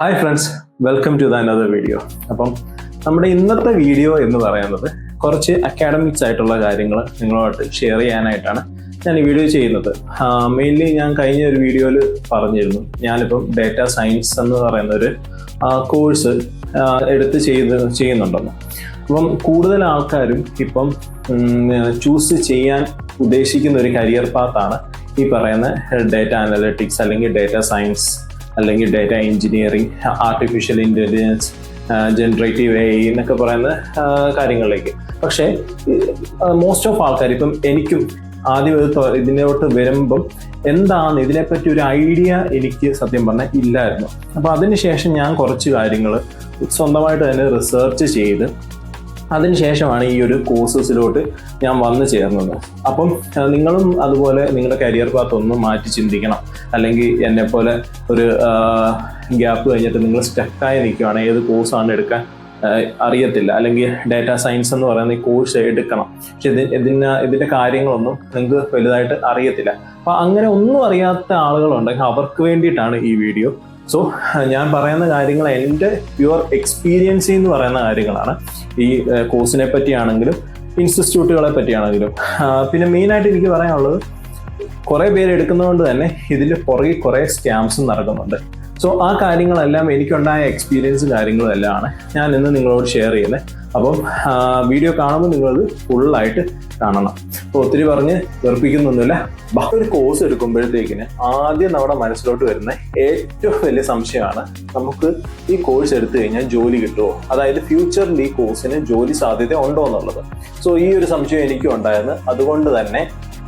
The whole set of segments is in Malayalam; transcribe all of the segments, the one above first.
Hi friends welcome to the another video അപ്പം നമ്മുടെ ഇന്നത്തെ വീഡിയോ എന്ന് പറയുന്നത് കുറച്ച് അക്കാഡമിക്സ് ആയിട്ടുള്ള കാര്യങ്ങൾ നിങ്ങളുമായിട്ട് ഷെയർ ചെയ്യാനായിട്ടാണ് ഞാൻ ഈ വീഡിയോ ചെയ്യുന്നത്. മെയിൻലി ഞാൻ കഴിഞ്ഞ ഒരു വീഡിയോയിൽ പറഞ്ഞിരുന്നു. ഞാനിപ്പം ഡേറ്റ സയൻസ് എന്ന് പറയുന്ന ഒരു കോഴ്സ് എടുത്ത് ചെയ്ത് ചെയ്യുന്നുണ്ടെന്ന്. അപ്പം കൂടുതൽ ആൾക്കാരും ഇപ്പം ചൂസ് ചെയ്യാൻ ഉദ്ദേശിക്കുന്ന ഒരു കരിയർ പാത്താണ് ഈ പറയുന്ന ഡേറ്റ അനലറ്റിക്സ് അല്ലെങ്കിൽ ഡേറ്റ സയൻസ് അല്ലെങ്കിൽ data engineering artificial intelligence generative A എന്നൊക്കെ പറയുന്ന കാര്യങ്ങളിലേക്ക്. പക്ഷേ മോസ്റ്റ് ഓഫ് ആൾക്കാർ ഇപ്പം എനിക്കും ആദ്യം ഇത് ഇതിനോട്ട് വരുമ്പം എന്താണ് ഇതിനെപ്പറ്റി ഒരു ഐഡിയ എനിക്ക് സത്യം പറഞ്ഞാൽ ഇല്ലായിരുന്നു. അപ്പോൾ അതിനുശേഷം ഞാൻ കുറച്ച് കാര്യങ്ങൾ സ്വന്തമായിട്ട് തന്നെ റിസർച്ച് ചെയ്ത് അതിനുശേഷമാണ് ഈ ഒരു കോഴ്സസിലോട്ട് ഞാൻ വന്നു ചേർന്നത്. അപ്പം നിങ്ങളും അതുപോലെ നിങ്ങളുടെ കരിയർ പാത്ത് ഒന്ന് മാറ്റി ചിന്തിക്കണം. അല്ലെങ്കിൽ എന്നെ പോലെ ഒരു ഗ്യാപ്പ് കഴിഞ്ഞിട്ട് നിങ്ങൾ സ്റ്റക്കായി നിൽക്കുകയാണ്. ഏത് കോഴ്സാണ് എടുക്കാൻ അറിയത്തില്ല. അല്ലെങ്കിൽ ഡാറ്റ സയൻസ് എന്ന് പറയുന്ന ഈ കോഴ്സ് എടുക്കണം. പക്ഷെ ഇത് ഇതിന് ഇതിന്റെ കാര്യങ്ങളൊന്നും നിങ്ങൾക്ക് വലുതായിട്ട് അറിയത്തില്ല. അപ്പോൾ അങ്ങനെ ഒന്നും അറിയാത്ത ആളുകളുണ്ടെങ്കിൽ അവർക്ക് വേണ്ടിയിട്ടാണ് ഈ വീഡിയോ സോ ഞാൻ പറയുന്ന കാര്യങ്ങൾ എന്റെ പ്യുവർ എക്സ്പീരിയൻസ് എന്ന് പറയുന്ന കാര്യങ്ങളാണ്. ഈ കോഴ്സിനെ പറ്റിയാണെങ്കിലും ഇൻസ്റ്റിറ്റ്യൂട്ടുകളെ പറ്റിയാണെങ്കിലും. പിന്നെ മെയിനായിട്ട് എനിക്ക് പറയാനുള്ളത് കുറേ പേര് എടുക്കുന്നതുകൊണ്ട് തന്നെ ഇതിൽ പുറകെ കുറേ സ്കാംസും നടക്കുന്നുണ്ട്. സോ ആ കാര്യങ്ങളെല്ലാം എനിക്കുണ്ടായ എക്സ്പീരിയൻസ് കാര്യങ്ങളും എല്ലാമാണ് ഞാൻ ഇന്ന് നിങ്ങളോട് ഷെയർ ചെയ്യുന്നത്. അപ്പം വീഡിയോ കാണുമ്പോൾ നിങ്ങളത് ഫുള്ളായിട്ട് കാണണം. അപ്പോൾ ഒത്തിരി പറഞ്ഞ് വെറുപ്പിക്കുന്നൊന്നുമില്ല. ഒരു കോഴ്സ് എടുക്കുമ്പോഴത്തേക്കിന് ആദ്യം നമ്മുടെ മനസ്സിലോട്ട് വരുന്ന ഏറ്റവും വലിയ സംശയമാണ് നമുക്ക് ഈ കോഴ്സ് എടുത്തു കഴിഞ്ഞാൽ ജോലി കിട്ടുമോ? അതായത് ഫ്യൂച്ചറിൽ ഈ കോഴ്സിന് ജോലി സാധ്യത ഉണ്ടോ എന്നുള്ളത്. സോ ഈ ഒരു സംശയം എനിക്കും ഉണ്ടായിരുന്നു. അതുകൊണ്ട് തന്നെ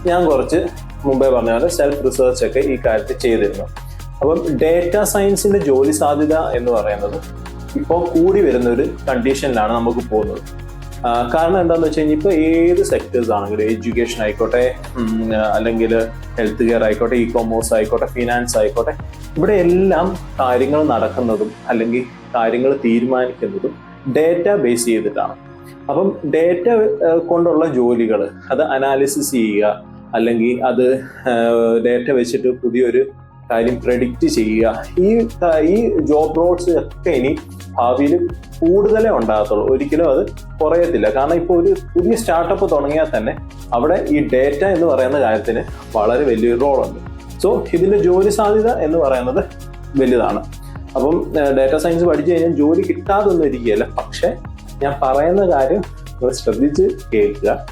ഞാൻ കുറച്ച് മുമ്പേ പറഞ്ഞ പോലെ സെൽഫ് റിസർച്ച് ഒക്കെ ഈ കാര്യത്തിൽ ചെയ്തിരുന്നു. അപ്പം ഡേറ്റ സയൻസിന്റെ ജോലി സാധ്യത എന്ന് പറയുന്നത് ഇപ്പോൾ കൂടി വരുന്ന ഒരു കണ്ടീഷനിലാണ് നമുക്ക് പോകുന്നത്. കാരണം എന്താണെന്ന് വെച്ച് കഴിഞ്ഞാൽ ഇപ്പോൾ ഏത് സെക്ടേഴ്സ് ആണെങ്കിലും എഡ്യൂക്കേഷൻ ആയിക്കോട്ടെ അല്ലെങ്കിൽ ഹെൽത്ത് കെയർ ആയിക്കോട്ടെ ഇ കോമേഴ്സ് ആയിക്കോട്ടെ ഫിനാൻസ് ആയിക്കോട്ടെ ഇവിടെ എല്ലാം കാര്യങ്ങൾ നടക്കുന്നതും അല്ലെങ്കിൽ കാര്യങ്ങൾ തീരുമാനിക്കുന്നതും ഡേറ്റ ബേസ് ചെയ്തിട്ടാണ്. അപ്പം ഡേറ്റ കൊണ്ടുള്ള ജോലികൾ അത് അനാലിസിസ് ചെയ്യുക അല്ലെങ്കിൽ അത് ഡേറ്റ വെച്ചിട്ട് പുതിയൊരു കാര്യം പ്രെഡിക്റ്റ് ചെയ്യുക. ഈ ഈ ജോബ് റോഡ്സ് ഒക്കെ ഇനി ഭാവിയിൽ കൂടുതലേ ഉണ്ടാകത്തുള്ളൂ. ഒരിക്കലും അത് കുറയത്തില്ല. കാരണം ഇപ്പോൾ ഒരു പുതിയ സ്റ്റാർട്ടപ്പ് തുടങ്ങിയാൽ തന്നെ അവിടെ ഈ ഡേറ്റ എന്ന് പറയുന്ന കാര്യത്തിന് വളരെ വലിയൊരു റോളുണ്ട് സോ ഇതിന്റെ ജോലി സാധ്യത എന്ന് പറയുന്നത് വലുതാണ്. അപ്പം ഡേറ്റ സയൻസ് പഠിച്ചു കഴിഞ്ഞാൽ ജോലി കിട്ടാതൊന്നും ഇരിക്കുകയല്ല. പക്ഷെ ഞാൻ പറയുന്ന കാര്യം ശ്രദ്ധിച്ച് കേൾക്കുക.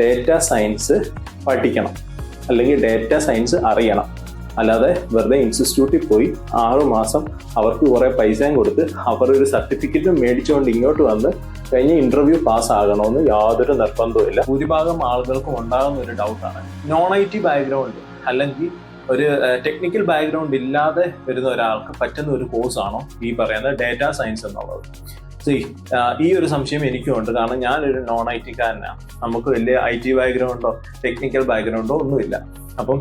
ഡേറ്റ സയൻസ് പഠിക്കണം. അല്ലെങ്കിൽ ഡേറ്റ സയൻസ് അറിയണം. അല്ലാതെ വെറുതെ ഇൻസ്റ്റിറ്റ്യൂട്ടിൽ പോയി ആറുമാസം അവർക്ക് കുറേ പൈസയും കൊടുത്ത് അവർ ഒരു സർട്ടിഫിക്കറ്റും മേടിച്ചുകൊണ്ട് ഇങ്ങോട്ട് വന്ന് കഴിഞ്ഞ ഇന്റർവ്യൂ പാസ് ആകണമെന്ന് യാതൊരു നിർബന്ധവും ഇല്ല. ഭൂരിഭാഗം ആളുകൾക്കും ഉണ്ടാകുന്ന ഒരു ഡൗട്ടാണ് നോൺ ഐ ടി ബാക്ക്ഗ്രൗണ്ട് അല്ലെങ്കിൽ ഒരു ടെക്നിക്കൽ ബാക്ക്ഗ്രൗണ്ട് ഇല്ലാതെ വരുന്ന ഒരാൾക്ക് പറ്റുന്ന ഒരു കോഴ്സാണോ ഈ പറയുന്ന ഡേറ്റാ സയൻസ് എന്നുള്ളത്. സി ഈ ഒരു സംശയം എനിക്കും ഉണ്ട് കാരണം ഞാനൊരു നോൺ ഐ ടിക്കാരനാണ് നമുക്ക് വലിയ ഐ ടി ബാക്ക്ഗ്രൗണ്ടോ ടെക്നിക്കൽ ബാക്ക്ഗ്രൗണ്ടോ ഒന്നുമില്ല. അപ്പം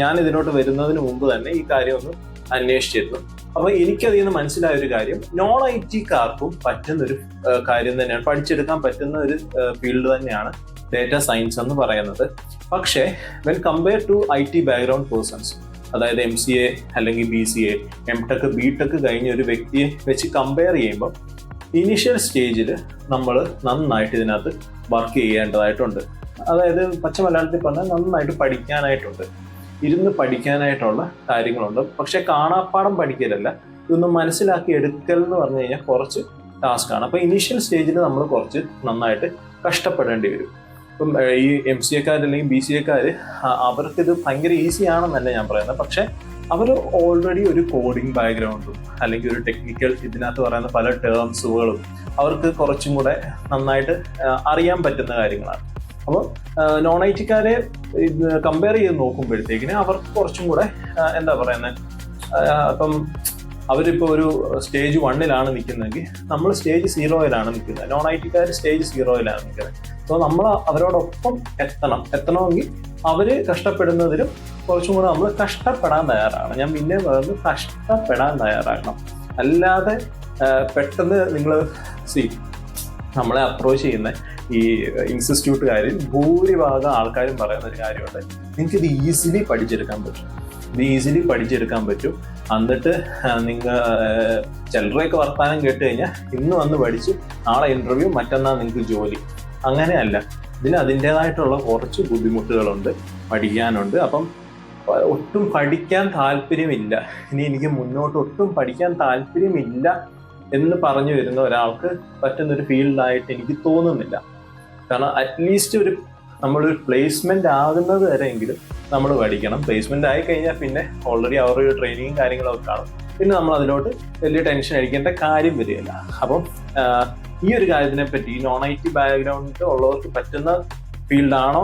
ഞാൻ ഇതിനോട്ട് വരുന്നതിന് മുമ്പ് തന്നെ ഈ കാര്യം ഒന്ന് അന്വേഷിച്ചിരുന്നു. അപ്പൊ എനിക്കതിൽ നിന്ന് മനസ്സിലായ ഒരു കാര്യം നോൺ ഐ ടിക്കാർക്കും പറ്റുന്ന ഒരു കാര്യം തന്നെയാണ്. പഠിച്ചെടുക്കാൻ പറ്റുന്ന ഒരു ഫീൽഡ് തന്നെയാണ് ഡേറ്റ സയൻസ് എന്ന് പറയുന്നത്. പക്ഷേ when compare to I T background persons അതായത് എം സി എ അല്ലെങ്കിൽ B C A M tech B tech കഴിഞ്ഞ ഒരു വ്യക്തിയെ വെച്ച് കമ്പയർ ചെയ്യുമ്പോൾ ഇനീഷ്യൽ സ്റ്റേജിൽ നമ്മൾ നന്നായിട്ട് ഇതിനകത്ത് വർക്ക് ചെയ്യേണ്ടതായിട്ടുണ്ട്. അതായത് പച്ച മലയാളത്തിൽ പറഞ്ഞാൽ നന്നായിട്ട് പഠിക്കാനായിട്ടുണ്ട്. ഇരുന്ന് പഠിക്കാനായിട്ടുള്ള കാര്യങ്ങളുണ്ട്. പക്ഷെ കാണാപ്പാടം പഠിക്കലല്ല. ഇതൊന്ന് മനസ്സിലാക്കി എടുക്കൽ എന്ന് പറഞ്ഞു കഴിഞ്ഞാൽ കുറച്ച് ടാസ്ക് ആണ്. അപ്പൊ ഇനീഷ്യൽ സ്റ്റേജിൽ നമ്മൾ കുറച്ച് നന്നായിട്ട് കഷ്ടപ്പെടേണ്ടി വരും. ഇപ്പം ഈ എം സി എക്കാർ അല്ലെങ്കിൽ ബി സി എക്കാർ അവർക്ക് ഇത് ഭയങ്കര ഈസി ആണെന്നല്ല ഞാൻ പറയുന്നത്. പക്ഷെ അവർ ഓൾറെഡി ഒരു കോഡിംഗ് ബാക്ക്ഗ്രൗണ്ടും അല്ലെങ്കിൽ ഒരു ടെക്നിക്കൽ ഇതിനകത്ത് പറയുന്ന പല ടേംസുകളും അവർക്ക് കുറച്ചും കൂടെ നന്നായിട്ട് അറിയാൻ പറ്റുന്ന കാര്യങ്ങളാണ്. അപ്പോൾ നോൺ ഐ ടിക്കാരെ കമ്പയർ ചെയ്ത് നോക്കുമ്പോഴത്തേക്കിന് അവർക്ക് കുറച്ചും കൂടെ എന്താ പറയുന്നത് അപ്പം അവരിപ്പോൾ ഒരു സ്റ്റേജ് വണ്ണിലാണ് നിൽക്കുന്നതെങ്കിൽ നമ്മൾ സ്റ്റേജ് സീറോയിലാണ് നിൽക്കുന്നത്. നോൺ ഐ ടിക്കാർ സ്റ്റേജ് സീറോയിലാണ് നിൽക്കുന്നത്. സോ നമ്മൾ അവരോടൊപ്പം എത്തണം. എത്തണമെങ്കിൽ അവർ കഷ്ടപ്പെടുന്നതിലും കുറച്ചും കൂടെ നമ്മൾ കഷ്ടപ്പെടാൻ തയ്യാറാണ് ഞാൻ പിന്നെ പറയുന്നത് കഷ്ടപ്പെടാൻ തയ്യാറാകണം. അല്ലാതെ പെട്ടെന്ന് നിങ്ങൾ സി നമ്മളെ അപ്രോച്ച് ചെയ്യുന്ന ഈ ഇൻസ്റ്റിറ്റ്യൂട്ടുകാരിൽ ഭൂരിഭാഗം ആൾക്കാരും പറയുന്ന ഒരു കാര്യമുണ്ട്. ഇത് ഈസിലി പഠിച്ചെടുക്കാൻ പറ്റും. ഇത് ഈസിലി പഠിച്ചെടുക്കാൻ പറ്റും. എന്നിട്ട് നിങ്ങൾ ചിലരെയൊക്കെ വർത്തമാനം കേട്ട് കഴിഞ്ഞാൽ ഇന്ന് വന്ന് പഠിച്ച് നാളെ ഇന്റർവ്യൂ മറ്റന്നാൾ നിങ്ങൾക്ക് ജോലി. അങ്ങനെയല്ല. ഇതിന് അതിന്റേതായിട്ടുള്ള കുറച്ച് ബുദ്ധിമുട്ടുകളുണ്ട് പഠിക്കാനുണ്ട്. അപ്പം ഒട്ടും പഠിക്കാൻ താല്പര്യമില്ല. ഇനി എനിക്ക് മുന്നോട്ട് ഒട്ടും പഠിക്കാൻ താല്പര്യമില്ല എന്ന് പറഞ്ഞു വരുന്ന ഒരാൾക്ക് പറ്റുന്ന ഒരു ഫീൽഡായിട്ട് എനിക്ക് തോന്നുന്നില്ല. കാരണം അറ്റ്ലീസ്റ്റ് ഒരു നമ്മളൊരു പ്ലേസ്മെന്റ് ആകുന്നത് വരെയെങ്കിലും നമ്മൾ പഠിക്കണം. പ്ലേസ്മെന്റ് ആയി കഴിഞ്ഞാൽ പിന്നെ ഓൾറെഡി അവരുടെ ട്രെയിനിങ്ങും കാര്യങ്ങളൊക്കെ കാണും. പിന്നെ നമ്മൾ അതിലോട്ട് വലിയ ടെൻഷൻ അടിക്കേണ്ട കാര്യം വരികയില്ല. അപ്പം ഈ ഒരു കാര്യത്തിനെ പറ്റി നോൺ ഐ ടി ബാക്ക്ഗ്രൗണ്ട് ഉള്ളവർക്ക് പറ്റുന്ന ഫീൽഡാണോ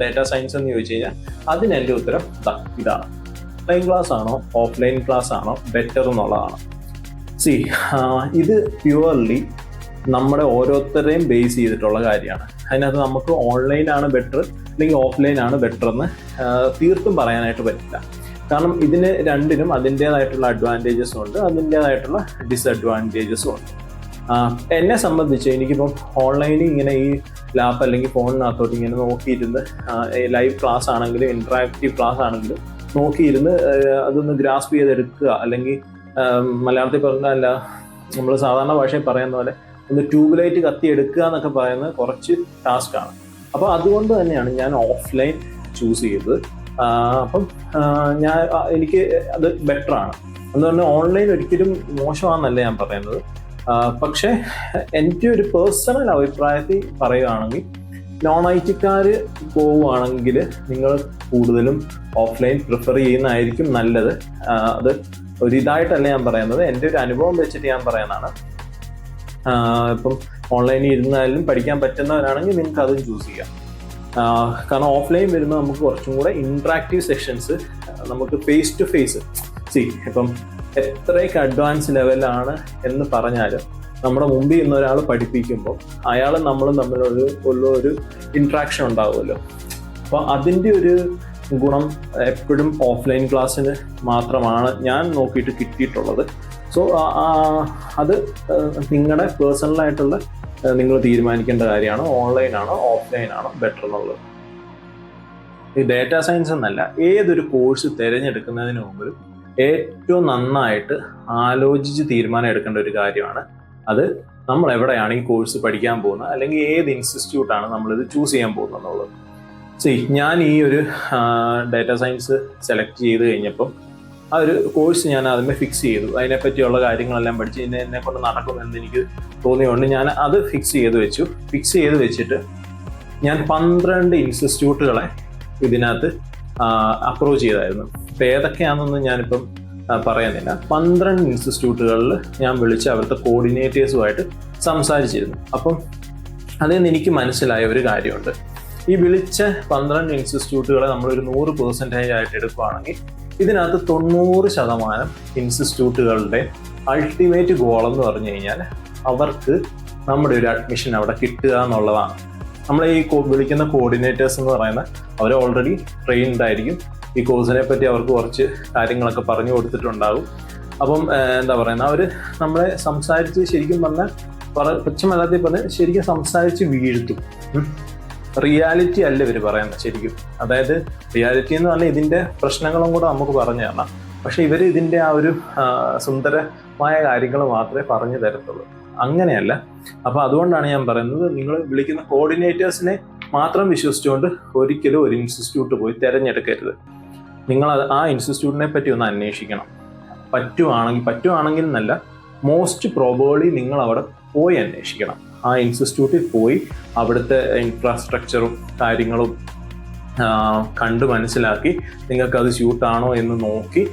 ഡാറ്റ സയൻസ് എന്ന് ചോദിച്ചു കഴിഞ്ഞാൽ അതിന് എന്റെ ഉത്തരം ഇതാണ്. ഓൺലൈൻ ക്ലാസ് ആണോ ഓഫ്ലൈൻ ക്ലാസ് ആണോ ബെറ്റർ എന്നുള്ളതാണ്. സി ഇത് പ്യുവർലി നമ്മുടെ ഓരോരുത്തരെയും ബേസ് ചെയ്തിട്ടുള്ള കാര്യമാണ്. അതിനകത്ത് നമുക്ക് ഓൺലൈനാണ് ബെറ്റർ അല്ലെങ്കിൽ ഓഫ്ലൈനാണ് ബെറ്റർ എന്ന് തീർത്തും പറയാനായിട്ട് പറ്റില്ല. കാരണം ഇതിന് രണ്ടിനും അതിന്റെതായിട്ടുള്ള അഡ്വാന്റേജസും ഉണ്ട് അതിന്റെതായിട്ടുള്ള ഡിസഡ്വാന്റേജസും ഉണ്ട്. എന്നെ സംബന്ധിച്ച് എനിക്കിപ്പം ഓൺലൈനിൽ ഇങ്ങനെ ഈ ലാപ്പ് അല്ലെങ്കിൽ ഫോണിനകത്തോട്ട് ഇങ്ങനെ നോക്കിയിരുന്ന് ലൈവ് ക്ലാസ് ആണെങ്കിലും ഇൻട്രാക്റ്റീവ് ക്ലാസ് ആണെങ്കിലും നോക്കിയിരുന്ന് അതൊന്ന് ഗ്രാസ്പ് ചെയ്തെടുക്കുക അല്ലെങ്കിൽ മലയാളത്തിൽ പറഞ്ഞല്ല നമ്മൾ സാധാരണ ഭാഷയിൽ പറയുന്ന പോലെ ഒന്ന് ട്യൂബ് ലൈറ്റ് കത്തി എടുക്കുക എന്നൊക്കെ പറയുന്നത് കുറച്ച് ടാസ്ക് ആണ്. അപ്പോൾ അതുകൊണ്ട് തന്നെയാണ് ഞാൻ ഓഫ്ലൈൻ ചൂസ് ചെയ്തത്. അപ്പം ഞാൻ എനിക്ക് അത് ബെറ്റർ ആണ്. എന്ന് പറഞ്ഞാൽ ഓൺലൈൻ ഒരിക്കലും മോശമാണെന്നല്ല ഞാൻ പറയുന്നത്. പക്ഷേ എന്റെ ഒരു പേഴ്സണൽ അഭിപ്രായത്തിൽ പറയുകയാണെങ്കിൽ നോൺ ഐ ടിക്കാർ പോവുകയാണെങ്കിൽ നിങ്ങൾ കൂടുതലും ഓഫ്ലൈൻ പ്രിഫർ ചെയ്യുന്നതായിരിക്കും നല്ലത്. അത് ഒരു ഇതായിട്ടല്ല ഞാൻ പറയുന്നത്. എന്റെ ഒരു അനുഭവം വെച്ചിട്ട് ഞാൻ പറയുന്നതാണ്. ഇപ്പം ഓൺലൈനിൽ ഇരുന്നാലും പഠിക്കാൻ പറ്റുന്നവരാണെങ്കിൽ നിങ്ങൾക്ക് അതും ചൂസ് ചെയ്യാം. കാരണം ഓഫ്ലൈൻ വരുമ്പോൾ നമുക്ക് കുറച്ചും കൂടെ ഇൻട്രാക്റ്റീവ് സെഷൻസ് നമുക്ക് ഫേസ് ടു ഫേസ് സി ഇപ്പം എത്രയൊക്കെ അഡ്വാൻസ് ലെവലാണ് എന്ന് പറഞ്ഞാലും നമ്മുടെ മുമ്പിൽ നിന്ന് ഒരാൾ പഠിപ്പിക്കുമ്പോൾ അയാളും നമ്മളും ഉള്ള ഒരു ഇൻട്രാക്ഷൻ ഉണ്ടാവുമല്ലോ. അപ്പോൾ അതിന്റെ ഒരു ഗുണം എപ്പോഴും ഓഫ്ലൈൻ ക്ലാസ്സിന് മാത്രമാണ് ഞാൻ നോക്കിയിട്ട് കിട്ടിയിട്ടുള്ളത്. സോ അത് നിങ്ങളുടെ പേഴ്സണലായിട്ടുള്ള നിങ്ങൾ തീരുമാനിക്കേണ്ട കാര്യമാണ്. ഓൺലൈൻ ആണോ ഓഫ്ലൈൻ ആണോ ബെറ്റർ എന്നുള്ളത് ഈ ഡേറ്റാ സയൻസ് എന്നല്ല ഏതൊരു കോഴ്സ് തിരഞ്ഞെടുക്കുന്നതിന് മുമ്പ് ഏറ്റവും നന്നായിട്ട് ആലോചിച്ച് തീരുമാനം എടുക്കേണ്ട ഒരു കാര്യമാണ്. അത് നമ്മൾ എവിടെയാണ് ഈ കോഴ്സ് പഠിക്കാൻ പോകുന്നത് അല്ലെങ്കിൽ ഏത് ഇൻസ്റ്റിറ്റ്യൂട്ടാണ് നമ്മളിത് ചൂസ് ചെയ്യാൻ പോകുന്നത് എന്നുള്ളത്. സി ഞാൻ ഈ ഒരു ഡാറ്റ സയൻസ് സെലക്ട് ചെയ്ത് കഴിഞ്ഞപ്പം ആ ഒരു കോഴ്സ് ഞാൻ ആദ്യമേ ഫിക്സ് ചെയ്തു. അതിനെപ്പറ്റിയുള്ള കാര്യങ്ങളെല്ലാം പഠിച്ച് ഇന്നെ എന്നെ കൊണ്ട് നടക്കുമെന്ന് എനിക്ക് തോന്നിയുകൊണ്ട് ഞാൻ അത് ഫിക്സ് ചെയ്ത് വെച്ചു. ഫിക്സ് ചെയ്ത് വെച്ചിട്ട് ഞാൻ പന്ത്രണ്ട് ഇൻസ്റ്റിറ്റ്യൂട്ടുകളെ ഇതിനകത്ത് അപ്രോച്ച് ചെയ്തായിരുന്നു. ഇപ്പം ഏതൊക്കെയാണെന്നൊന്നും ഞാനിപ്പം പറയുന്നില്ല. പന്ത്രണ്ട് ഇൻസ്റ്റിറ്റ്യൂട്ടുകളിൽ ഞാൻ വിളിച്ച് അവിടുത്തെ കോർഡിനേറ്റേഴ്സുമായിട്ട് സംസാരിച്ചിരുന്നു. അപ്പം അതിൽ നിന്ന് എനിക്ക് മനസ്സിലായ ഒരു കാര്യമുണ്ട്. ഈ വിളിച്ച പന്ത്രണ്ട് ഇൻസ്റ്റിറ്റ്യൂട്ടുകളെ നമ്മൾ ഒരു നൂറ് പെർസെന്റേജ് ആയിട്ട് എടുക്കുകയാണെങ്കിൽ ഇതിനകത്ത് തൊണ്ണൂറ് ശതമാനം ഇൻസ്റ്റിറ്റ്യൂട്ടുകളുടെ അൾട്ടിമേറ്റ് ഗോൾ എന്ന് പറഞ്ഞു കഴിഞ്ഞാൽ അവർക്ക് നമ്മുടെ ഒരു അഡ്മിഷൻ അവിടെ കിട്ടുക എന്നുള്ളതാണ്. നമ്മൾ ഈ വിളിക്കുന്ന കോർഡിനേറ്റേഴ്സ് എന്ന് പറയുന്ന അവർ ഓൾറെഡി ട്രെയിൻഡ് ആയിരിക്കും. ഈ കോഴ്സിനെ പറ്റി അവർക്ക് കുറച്ച് കാര്യങ്ങളൊക്കെ പറഞ്ഞു കൊടുത്തിട്ടുണ്ടാകും. അപ്പം എന്താ പറയുന്നത് അവർ നമ്മളെ സംസാരിച്ച് ശരിക്കും പറഞ്ഞാൽ പറ പച്ചമലയാളത്തിൽ പറഞ്ഞ് ശരിക്കും സംസാരിച്ച് വീഴ്ത്തും. റിയാലിറ്റി അല്ല ഇവർ പറയുന്നത് ശരിക്കും. അതായത് റിയാലിറ്റി എന്ന് പറഞ്ഞാൽ ഇതിന്റെ പ്രശ്നങ്ങളും കൂടെ നമുക്ക് പറഞ്ഞു തരണം. പക്ഷേ ഇവർ ഇതിന്റെ ആ ഒരു സുന്ദരമായ കാര്യങ്ങൾ മാത്രമേ പറഞ്ഞു തരത്തുള്ളൂ. അങ്ങനെയല്ല. അപ്പൊ അതുകൊണ്ടാണ് ഞാൻ പറയുന്നത് നിങ്ങൾ വിളിക്കുന്ന കോർഡിനേറ്റേഴ്സിനെ മാത്രം വിശ്വസിച്ചുകൊണ്ട് ഒരിക്കലും ഒരു ഇൻസ്റ്റിറ്റ്യൂട്ട് പോയി തിരഞ്ഞെടുക്കരുത്. നിങ്ങൾ ആ ഇൻസ്റ്റിറ്റ്യൂട്ടിനെ പറ്റി ഒന്ന് അന്വേഷിക്കണം. പറ്റുവാണെങ്കിൽ പറ്റുവാണെങ്കിൽ എന്നല്ല മോസ്റ്റ് പ്രോബബ്ലി നിങ്ങൾ അവിടെ പോയി അന്വേഷിക്കണം. ആ ഇൻസ്റ്റിറ്റ്യൂട്ടിൽ പോയി അവിടുത്തെ ഇൻഫ്രാസ്ട്രക്ചറും കാര്യങ്ങളും കണ്ട് മനസ്സിലാക്കി നിങ്ങൾക്ക് അത് സ്യൂട്ടാണോ എന്ന് നോക്കി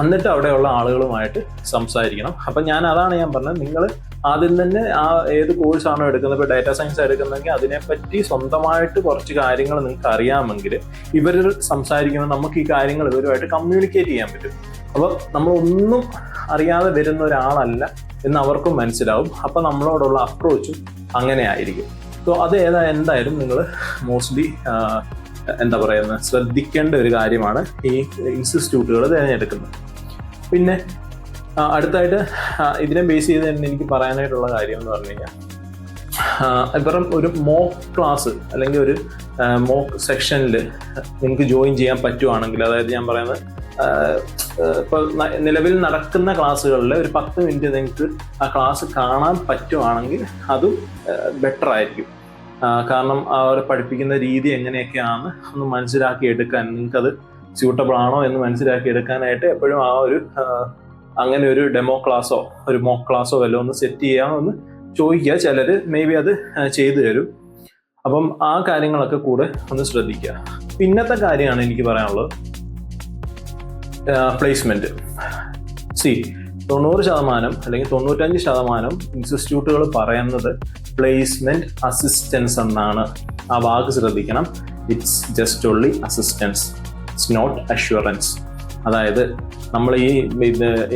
എന്നിട്ട് അവിടെയുള്ള ആളുകളുമായിട്ട് സംസാരിക്കണം. അപ്പം ഞാൻ അതാണ് ഞാൻ പറഞ്ഞത്. നിങ്ങൾ ആദ്യം തന്നെ ആ ഏത് കോഴ്സാണോ എടുക്കുന്നത് ഇപ്പോൾ ഡാറ്റാ സയൻസ് എടുക്കുന്നതെങ്കിൽ അതിനെപ്പറ്റി സ്വന്തമായിട്ട് കുറച്ച് കാര്യങ്ങൾ നിങ്ങൾക്ക് അറിയാമെങ്കിൽ ഇവർ സംസാരിക്കുമ്പോൾ നമുക്ക് ഈ കാര്യങ്ങൾ ഇവരുമായിട്ട് കമ്മ്യൂണിക്കേറ്റ് ചെയ്യാൻ പറ്റും. അപ്പോൾ നമ്മളൊന്നും അറിയാതെ വരുന്ന ഒരാളല്ല. എന്ന് അവർക്കും മനസ്സിലാവും. അപ്പം നമ്മളോടുള്ള അപ്രോച്ചും അങ്ങനെ ആയിരിക്കും. സോ അത് ഏതാ എന്തായാലും നിങ്ങൾ മോസ്റ്റ്ലി എന്താ പറയുന്നത് ശ്രദ്ധിക്കേണ്ട ഒരു കാര്യമാണ് ഈ ഇൻസ്റ്റിറ്റ്യൂട്ടുകൾ തിരഞ്ഞെടുക്കുന്നത്. പിന്നെ അടുത്തായിട്ട് ഇതിനെ ബേസ് ചെയ്ത് തന്നെ എനിക്ക് പറയാനായിട്ടുള്ള കാര്യം എന്ന് പറഞ്ഞു കഴിഞ്ഞാൽ ഇപ്പം ഒരു മോക്ക് ക്ലാസ് അല്ലെങ്കിൽ ഒരു മോക്ക് സെക്ഷനിൽ നിങ്ങൾക്ക് ജോയിൻ ചെയ്യാൻ പറ്റുവാണെങ്കിൽ അതായത് ഞാൻ പറയുന്നത് ഇപ്പോൾ നിലവിൽ നടക്കുന്ന ക്ലാസ്സുകളിൽ ഒരു പത്ത് മിനിറ്റ് നിങ്ങൾക്ക് ആ ക്ലാസ് കാണാൻ പറ്റുവാണെങ്കിൽ അതും ബെറ്റർ ആയിരിക്കും. കാരണം അവർ പഠിപ്പിക്കുന്ന രീതി എങ്ങനെയൊക്കെയാണ് ഒന്ന് മനസ്സിലാക്കി എടുക്കാൻ നിങ്ങൾക്കത് സ്യൂട്ടബിൾ ആണോ എന്ന് മനസ്സിലാക്കി എടുക്കാനായിട്ട് എപ്പോഴും ആ ഒരു അങ്ങനെ ഒരു ഡെമോ ക്ലാസ്സോ ഒരു മോക്ക് ക്ലാസ്സോ വല്ലതും ഒന്ന് സെറ്റ് ചെയ്യാമോ എന്ന് ചോദിക്കുക. ചിലർ മേ ബി അത് ചെയ്തു തരും. അപ്പം ആ കാര്യങ്ങളൊക്കെ കൂടെ ഒന്ന് ശ്രദ്ധിക്കുക. പിന്നത്തെ കാര്യമാണ് എനിക്ക് പറയാനുള്ളത്. പ്ലേസ്മെന്റ് സി തൊണ്ണൂറ് ശതമാനം അല്ലെങ്കിൽ തൊണ്ണൂറ്റഞ്ച് ശതമാനം ഇൻസ്റ്റിറ്റ്യൂട്ടുകൾ പറയുന്നത് പ്ലേസ്മെന്റ് അസിസ്റ്റൻസ് എന്നാണ്. ആ വാക്ക് ശ്രദ്ധിക്കണം. It's just only assistance it's not assurance അതായത് നമ്മൾ ഈ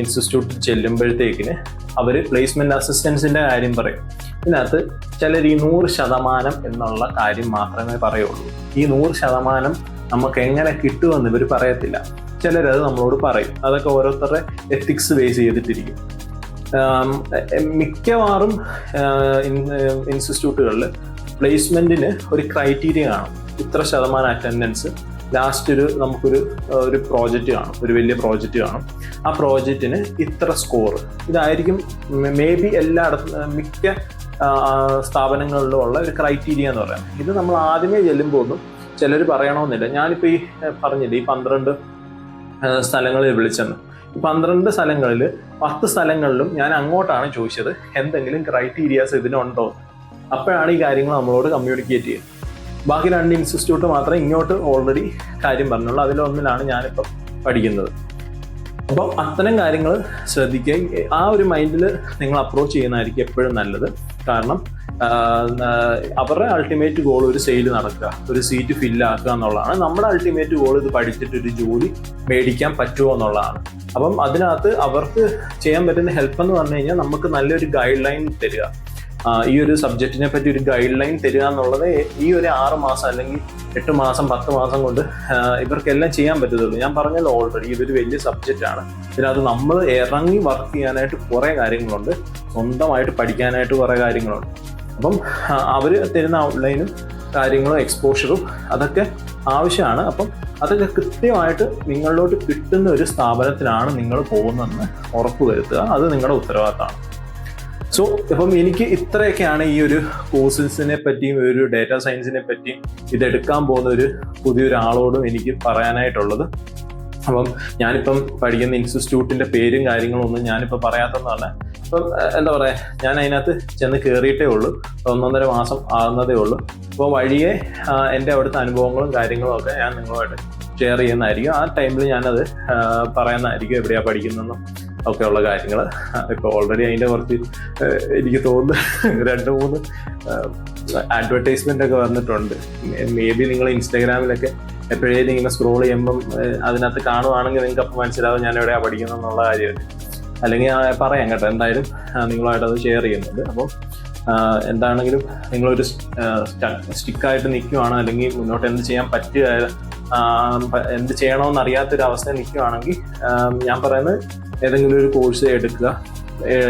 ഇൻസ്റ്റിറ്റ്യൂട്ട് ചെല്ലുമ്പോഴത്തേക്കിന് അവർ പ്ലേസ്മെന്റ് അസിസ്റ്റൻസിന്റെ കാര്യം പറയും. ഇതിനകത്ത് ചിലർ ഈ നൂറ് ശതമാനം എന്നുള്ള കാര്യം മാത്രമേ പറയുള്ളൂ. ഈ നൂറ് ശതമാനം നമുക്ക് എങ്ങനെ കിട്ടുമെന്ന് ഇവർ പറയത്തില്ല. ചിലരത് നമ്മളോട് പറയും. അതൊക്കെ ഓരോരുത്തരുടെ എത്തിക്സ് ബേസ് ചെയ്തിട്ടിരിക്കും. മിക്കവാറും ഇൻസ്റ്റിറ്റ്യൂട്ടുകളിൽ പ്ലേസ്മെന്റിന് ഒരു ക്രൈറ്റീരിയ കാണും. ഇത്ര ശതമാനം അറ്റൻഡൻസ് ലാസ്റ്റ് ഒരു നമുക്കൊരു ഒരു പ്രോജക്റ്റ് കാണും. ഒരു വലിയ പ്രോജക്റ്റ് കാണും. ആ പ്രോജക്റ്റിന് ഇത്ര സ്കോർ ഇതായിരിക്കും മേ ബി എല്ലായിടത്തും മിക്ക സ്ഥാപനങ്ങളിലും ഉള്ള ഒരു ക്രൈറ്റീരിയ എന്ന് പറയാം. ഇത് നമ്മൾ ആദ്യമേ ചെല്ലുമ്പോൾ ഒന്നും ചിലർ പറയണമെന്നില്ല. ഞാനിപ്പോൾ ഈ പറഞ്ഞില്ല ഈ പന്ത്രണ്ട് സ്ഥലങ്ങളിൽ വിളിച്ചെന്ന്. പന്ത്രണ്ട് സ്ഥലങ്ങളിൽ പത്ത് സ്ഥലങ്ങളിലും ഞാൻ അങ്ങോട്ടാണ് ചോദിച്ചത് എന്തെങ്കിലും ക്രൈറ്റീരിയാസ് ഇതിനുണ്ടോ? അപ്പോഴാണ് ഈ കാര്യങ്ങൾ നമ്മളോട് കമ്മ്യൂണിക്കേറ്റ് ചെയ്യുന്നത് ബാക്കി രണ്ട് ഇൻസ്റ്റിറ്റ്യൂട്ട് മാത്രം ഇങ്ങോട്ട് ഓൾറെഡി കാര്യം പറഞ്ഞുള്ളൂ. അതിലൊന്നിലാണ് ഞാനിപ്പം പഠിക്കുന്നത്. അപ്പോൾ അത്തരം കാര്യങ്ങൾ ശ്രദ്ധിക്കുക. ആ ഒരു മൈൻഡിൽ നിങ്ങൾ അപ്രോച്ച് ചെയ്യുന്നതായിരിക്കും എപ്പോഴും നല്ലത്. കാരണം അവരുടെ അൾട്ടിമേറ്റ് ഗോൾ ഒരു സെയിൽ നടക്കുക ഒരു സീറ്റ് ഫില്ലാക്കുക എന്നുള്ളതാണ്. നമ്മുടെ അൾട്ടിമേറ്റ് ഗോൾ ഇത് പഠിച്ചിട്ട് ഒരു ജോലി മേടിക്കാൻ പറ്റുമോ എന്നുള്ളതാണ്. അപ്പം അതിനകത്ത് അവർക്ക് ചെയ്യാൻ പറ്റുന്ന ഹെൽപ്പ് എന്ന് പറഞ്ഞു കഴിഞ്ഞാൽ നമുക്ക് നല്ലൊരു ഗൈഡ് ലൈൻ തരിക ഈ ഒരു സബ്ജക്റ്റിനെ പറ്റി ഒരു ഗൈഡ് ലൈൻ തരിക എന്നുള്ളത് ഈ ഒരു ആറ് മാസം അല്ലെങ്കിൽ എട്ട് മാസം പത്ത് മാസം കൊണ്ട് ഇവർക്കെല്ലാം ചെയ്യാൻ പറ്റത്തുള്ളൂ. ഞാൻ പറഞ്ഞല്ലോ ഓൾറെഡി ഇതൊരു വലിയ സബ്ജക്റ്റ് ആണ്. ഇതിനകത്ത് നമ്മൾ ഇറങ്ങി വർക്ക് ചെയ്യാനായിട്ട് കുറേ കാര്യങ്ങളുണ്ട്. സ്വന്തമായിട്ട് പഠിക്കാനായിട്ട് കുറേ കാര്യങ്ങളുണ്ട്. അപ്പം അവർ തരുന്ന ഔട്ട്ലൈനും കാര്യങ്ങളും എക്സ്പോഷറും അതൊക്കെ ആവശ്യമാണ്. അപ്പം അതൊക്കെ കൃത്യമായിട്ട് നിങ്ങളിലോട്ട് കിട്ടുന്ന ഒരു സ്ഥാപനത്തിലാണ് നിങ്ങൾ പോകുന്നതെന്ന് ഉറപ്പ് വരുത്തുക അത് നിങ്ങളുടെ ഉത്തരവാദിത്തമാണ്. സോ ഇപ്പം എനിക്ക് ഇത്രയൊക്കെയാണ് ഈ ഒരു കോഴ്സസിനെ പറ്റിയും ഒരു ഡേറ്റാ സയൻസിനെ പറ്റിയും ഇതെടുക്കാൻ പോകുന്ന ഒരു പുതിയൊരാളോടും എനിക്ക് പറയാനായിട്ടുള്ളത്. അപ്പം ഞാനിപ്പം പഠിക്കുന്ന ഇൻസ്റ്റിറ്റ്യൂട്ടിന്റെ പേരും കാര്യങ്ങളും ഒന്നും ഞാനിപ്പോൾ പറയാത്തതാണ് ഇപ്പം എന്താ പറയുക ഞാൻ അതിനകത്ത് ചെന്ന് കയറിയിട്ടേ ഉള്ളൂ. ഒന്നൊന്നര മാസം ആകുന്നതേ ഉള്ളൂ. അപ്പോൾ വഴിയെ എന്റെ അവിടുത്തെ അനുഭവങ്ങളും കാര്യങ്ങളും ഒക്കെ ഞാൻ നിങ്ങളുമായിട്ട് ഷെയർ ചെയ്യുന്നതായിരിക്കും. ആ ടൈമിൽ ഞാനത് പറയുന്നതായിരിക്കും എവിടെയാണ് പഠിക്കുന്നതെന്നും ഒക്കെയുള്ള കാര്യങ്ങൾ ഇപ്പോൾ ഓൾറെഡി അതിന്റെ കുറച്ച് എനിക്ക് തോന്നുന്നു രണ്ട് മൂന്ന് അഡ്വർടൈസ്മെന്റ് ഒക്കെ വന്നിട്ടുണ്ട്. മേ ബി നിങ്ങൾ ഇൻസ്റ്റാഗ്രാമിലൊക്കെ എപ്പോഴേലും ഇങ്ങനെ സ്ക്രോൾ ചെയ്യുമ്പം അതിനകത്ത് കാണുവാണെങ്കിൽ നിങ്ങൾക്ക് അപ്പം മനസ്സിലാവും ഞാൻ എവിടെയാണ് പഠിക്കുന്നത് എന്നുള്ള കാര്യം. അല്ലെങ്കിൽ പറയാം കേട്ടോ. എന്തായാലും നിങ്ങളുമായിട്ട് അത് ഷെയർ ചെയ്യുന്നുണ്ട്. അപ്പം എന്താണെങ്കിലും നിങ്ങളൊരു സ്റ്റിക്കായിട്ട് നിൽക്കുവാണ്. അല്ലെങ്കിൽ മുന്നോട്ട് എന്ത് ചെയ്യാൻ പറ്റുക എന്ത് ചെയ്യണമെന്ന് അറിയാത്തൊരു അവസ്ഥ നിൽക്കുവാണെങ്കിൽ ഞാൻ പറയുന്നത് ഏതെങ്കിലും ഒരു കോഴ്സ് എടുക്കുക.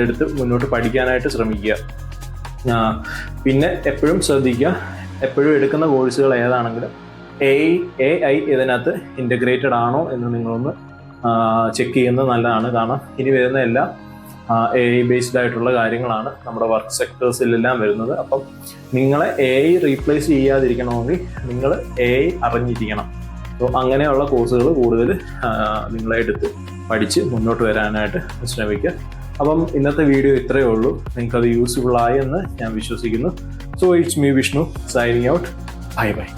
എടുത്ത് മുന്നോട്ട് പഠിക്കാനായിട്ട് ശ്രമിക്കുക. പിന്നെ എപ്പോഴും ശ്രദ്ധിക്കുക. എപ്പോഴും എടുക്കുന്ന കോഴ്സുകൾ ഏതാണെങ്കിലും എ എ ഐ ഇതിനകത്ത് ഇന്റഗ്രേറ്റഡ് ആണോ എന്ന് നിങ്ങളൊന്ന് ചെക്ക് ചെയ്യുന്നത് നല്ലതാണ്. കാരണം ഇനി വരുന്ന എല്ലാം എ ഐ ബേസ്ഡ് ആയിട്ടുള്ള കാര്യങ്ങളാണ് നമ്മുടെ വർക്ക് സെക്ടേഴ്സിലെല്ലാം വരുന്നത്. അപ്പം നിങ്ങളെ എ ഐ റീപ്ലേസ് ചെയ്യാതിരിക്കണമെങ്കിൽ നിങ്ങൾ എ ഐ അറിഞ്ഞിരിക്കണം. അപ്പോൾ അങ്ങനെയുള്ള കോഴ്സുകൾ കൂടുതൽ നിങ്ങളെ എടുത്ത് പഠിച്ച് മുന്നോട്ട് വരാനായിട്ട് ശ്രമിക്കുക. അപ്പം ഇന്നത്തെ വീഡിയോ ഇത്രയേ ഉള്ളൂ. നിങ്ങൾക്കത് യൂസ്ഫുൾ ആയെന്ന് ഞാൻ വിശ്വസിക്കുന്നു. So it's me Vishnu signing out bye bye